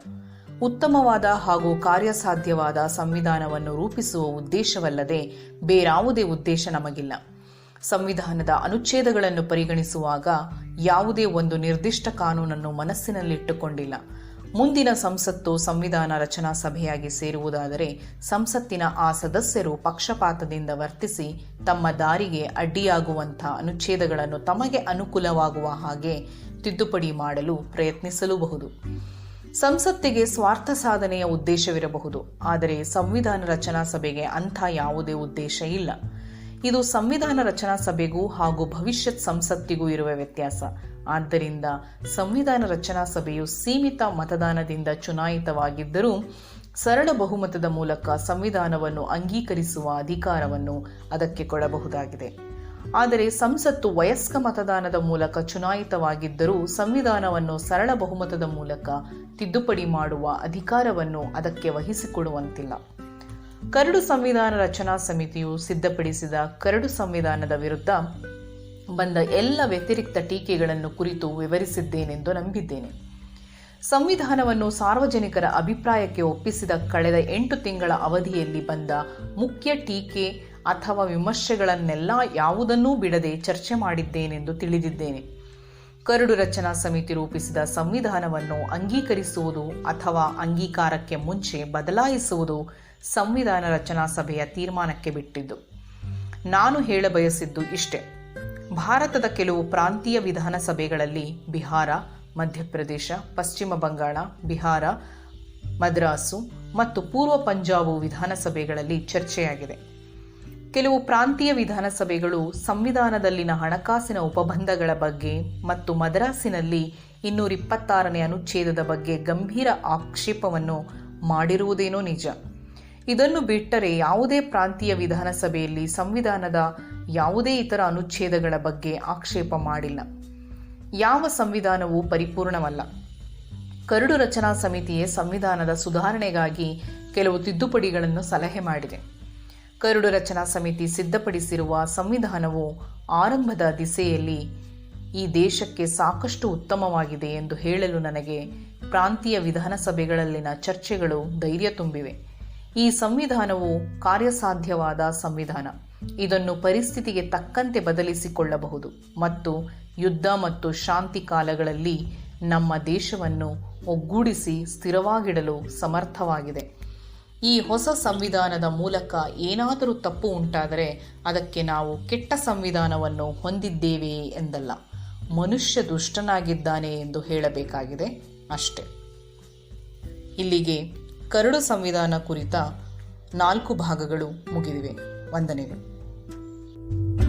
ಉತ್ತಮವಾದ ಹಾಗೂ ಕಾರ್ಯಸಾಧ್ಯವಾದ ಸಂವಿಧಾನವನ್ನು ರೂಪಿಸುವ ಉದ್ದೇಶವಲ್ಲದೆ ಬೇರಾವುದೇ ಉದ್ದೇಶ ನಮಗಿಲ್ಲ. ಸಂವಿಧಾನದ ಅನುಚ್ಛೇದಗಳನ್ನು ಪರಿಗಣಿಸುವಾಗ ಯಾವುದೇ ಒಂದು ನಿರ್ದಿಷ್ಟ ಕಾನೂನನ್ನು ಮನಸ್ಸಿನಲ್ಲಿಟ್ಟುಕೊಂಡಿಲ್ಲ. ಮುಂದಿನ ಸಂಸತ್ತು ಸಂವಿಧಾನ ರಚನಾ ಸಭೆಯಾಗಿ ಸೇರುವುದಾದರೆ ಸಂಸತ್ತಿನ ಆ ಸದಸ್ಯರು ಪಕ್ಷಪಾತದಿಂದ ವರ್ತಿಸಿ ತಮ್ಮ ದಾರಿಗೆ ಅಡ್ಡಿಯಾಗುವಂಥ ಅನುಚ್ಛೇದಗಳನ್ನು ತಮಗೆ ಅನುಕೂಲವಾಗುವ ಹಾಗೆ ತಿದ್ದುಪಡಿ ಮಾಡಲು ಪ್ರಯತ್ನಿಸಲೂಬಹುದು. ಸಂಸತ್ತಿಗೆ ಸ್ವಾರ್ಥ ಸಾಧನೆಯ ಉದ್ದೇಶವಿರಬಹುದು, ಆದರೆ ಸಂವಿಧಾನ ರಚನಾ ಸಭೆಗೆ ಅಂಥ ಯಾವುದೇ ಉದ್ದೇಶ ಇಲ್ಲ. ಇದು ಸಂವಿಧಾನ ರಚನಾ ಸಭೆಗೂ ಹಾಗೂ ಭವಿಷ್ಯತ್ ಸಂಸತ್ತಿಗೂ ಇರುವ ವ್ಯತ್ಯಾಸ. ಆದ್ದರಿಂದ ಸಂವಿಧಾನ ರಚನಾ ಸಭೆಯು ಸೀಮಿತ ಮತದಾನದಿಂದ ಚುನಾಯಿತವಾಗಿದ್ದರೂ ಸರಳ ಬಹುಮತದ ಮೂಲಕ ಸಂವಿಧಾನವನ್ನು ಅಂಗೀಕರಿಸುವ ಅಧಿಕಾರವನ್ನು ಅದಕ್ಕೆ ಕೊಡಬಹುದಾಗಿದೆ. ಆದರೆ ಸಂಸತ್ತು ವಯಸ್ಕ ಮತದಾನದ ಮೂಲಕ ಚುನಾಯಿತವಾಗಿದ್ದರೂ ಸಂವಿಧಾನವನ್ನು ಸರಳ ಬಹುಮತದ ಮೂಲಕ ತಿದ್ದುಪಡಿ ಮಾಡುವ ಅಧಿಕಾರವನ್ನು ಅದಕ್ಕೆ ವಹಿಸಿಕೊಡುವಂತಿಲ್ಲ. ಕರಡು ಸಂವಿಧಾನ ರಚನಾ ಸಮಿತಿಯು ಸಿದ್ಧಪಡಿಸಿದ ಕರಡು ಸಂವಿಧಾನದ ವಿರುದ್ಧ ಬಂದ ಎಲ್ಲ ವ್ಯತಿರಿಕ್ತ ಟೀಕೆಗಳನ್ನು ಕುರಿತು ವಿವರಿಸಿದ್ದೇನೆಂದು ನಂಬಿದ್ದೇನೆ. ಸಂವಿಧಾನವನ್ನು ಸಾರ್ವಜನಿಕರ ಅಭಿಪ್ರಾಯಕ್ಕೆ ಒಪ್ಪಿಸಿದ ಕಳೆದ ಎಂಟು ತಿಂಗಳ ಅವಧಿಯಲ್ಲಿ ಬಂದ ಮುಖ್ಯ ಟೀಕೆ ಅಥವಾ ವಿಮರ್ಶೆಗಳನ್ನೆಲ್ಲ ಯಾವುದನ್ನೂ ಬಿಡದೆ ಚರ್ಚೆ ಮಾಡಿದ್ದೇನೆಂದು ತಿಳಿದಿದ್ದೇನೆ. ಕರಡು ರಚನಾ ಸಮಿತಿ ರೂಪಿಸಿದ ಸಂವಿಧಾನವನ್ನು ಅಂಗೀಕರಿಸುವುದು ಅಥವಾ ಅಂಗೀಕಾರಕ್ಕೆ ಮುಂಚೆ ಬದಲಾಯಿಸುವುದು ಸಂವಿಧಾನ ರಚನಾ ಸಭೆಯ ತೀರ್ಮಾನಕ್ಕೆ ಬಿಟ್ಟಿದ್ದು. ನಾನು ಹೇಳಬಯಸಿದ್ದು ಇಷ್ಟೇ. ಭಾರತದ ಕೆಲವು ಪ್ರಾಂತೀಯ ವಿಧಾನಸಭೆಗಳಲ್ಲಿ ಬಿಹಾರ, ಮಧ್ಯಪ್ರದೇಶ, ಪಶ್ಚಿಮ ಬಂಗಾಳ, ಬಿಹಾರ, ಮದ್ರಾಸು ಮತ್ತು ಪೂರ್ವ ಪಂಜಾಬು ವಿಧಾನಸಭೆಗಳಲ್ಲಿ ಚರ್ಚೆಯಾಗಿದೆ. ಕೆಲವು ಪ್ರಾಂತೀಯ ವಿಧಾನಸಭೆಗಳು ಸಂವಿಧಾನದಲ್ಲಿನ ಹಣಕಾಸಿನ ಉಪಬಂಧಗಳ ಬಗ್ಗೆ ಮತ್ತು ಮದ್ರಾಸಿನಲ್ಲಿ ಇನ್ನೂರಿಪ್ಪತ್ತಾರನೇ ಅನುಚ್ಛೇದದ ಬಗ್ಗೆ ಗಂಭೀರ ಆಕ್ಷೇಪವನ್ನು ಮಾಡಿರುವುದೇನೋ ನಿಜ. ಇದನ್ನು ಬಿಟ್ಟರೆ ಯಾವುದೇ ಪ್ರಾಂತೀಯ ವಿಧಾನಸಭೆಯಲ್ಲಿ ಸಂವಿಧಾನದ ಯಾವುದೇ ಇತರ ಅನುಚ್ಛೇದಗಳ ಬಗ್ಗೆ ಆಕ್ಷೇಪ ಮಾಡಿಲ್ಲ. ಯಾವ ಸಂವಿಧಾನವೂ ಪರಿಪೂರ್ಣವಲ್ಲ. ಕರಡು ರಚನಾ ಸಮಿತಿಯೇ ಸಂವಿಧಾನದ ಸುಧಾರಣೆಗಾಗಿ ಕೆಲವು ತಿದ್ದುಪಡಿಗಳನ್ನು ಸಲಹೆ ಮಾಡಿದೆ. ಕರಡು ರಚನಾ ಸಮಿತಿ ಸಿದ್ಧಪಡಿಸಿರುವ ಸಂವಿಧಾನವು ಆರಂಭದ ದಿಸೆಯಲ್ಲಿ ಈ ದೇಶಕ್ಕೆ ಸಾಕಷ್ಟು ಉತ್ತಮವಾಗಿದೆ ಎಂದು ಹೇಳಲು ನನಗೆ ಪ್ರಾಂತೀಯ ವಿಧಾನಸಭೆಗಳಲ್ಲಿನ ಚರ್ಚೆಗಳು ಧೈರ್ಯ ತುಂಬಿವೆ. ಈ ಸಂವಿಧಾನವು ಕಾರ್ಯಸಾಧ್ಯವಾದ ಸಂವಿಧಾನ. ಇದನ್ನು ಪರಿಸ್ಥಿತಿಗೆ ತಕ್ಕಂತೆ ಬದಲಿಸಿಕೊಳ್ಳಬಹುದು ಮತ್ತು ಯುದ್ಧ ಮತ್ತು ಶಾಂತಿ ಕಾಲಗಳಲ್ಲಿ ನಮ್ಮ ದೇಶವನ್ನು ಒಗ್ಗೂಡಿಸಿ ಸ್ಥಿರವಾಗಿಡಲು ಸಮರ್ಥವಾಗಿದೆ. ಈ ಹೊಸ ಸಂವಿಧಾನದ ಮೂಲಕ ಏನಾದರೂ ತಪ್ಪು ಉಂಟಾದರೆ ಅದಕ್ಕೆ ನಾವು ಕೆಟ್ಟ ಸಂವಿಧಾನವನ್ನು ಹೊಂದಿದ್ದೇವೆ ಎಂದಲ್ಲ, ಮನುಷ್ಯ ದುಷ್ಟನಾಗಿದ್ದಾನೆ ಎಂದು ಹೇಳಬೇಕಾಗಿದೆ ಅಷ್ಟೆ. ಇಲ್ಲಿಗೆ ಕರಡು ಸಂವಿಧಾನ ಕುರಿತ ನಾಲ್ಕು ಭಾಗಗಳು ಮುಗಿದಿವೆ. ವಂದನೆಗಳು.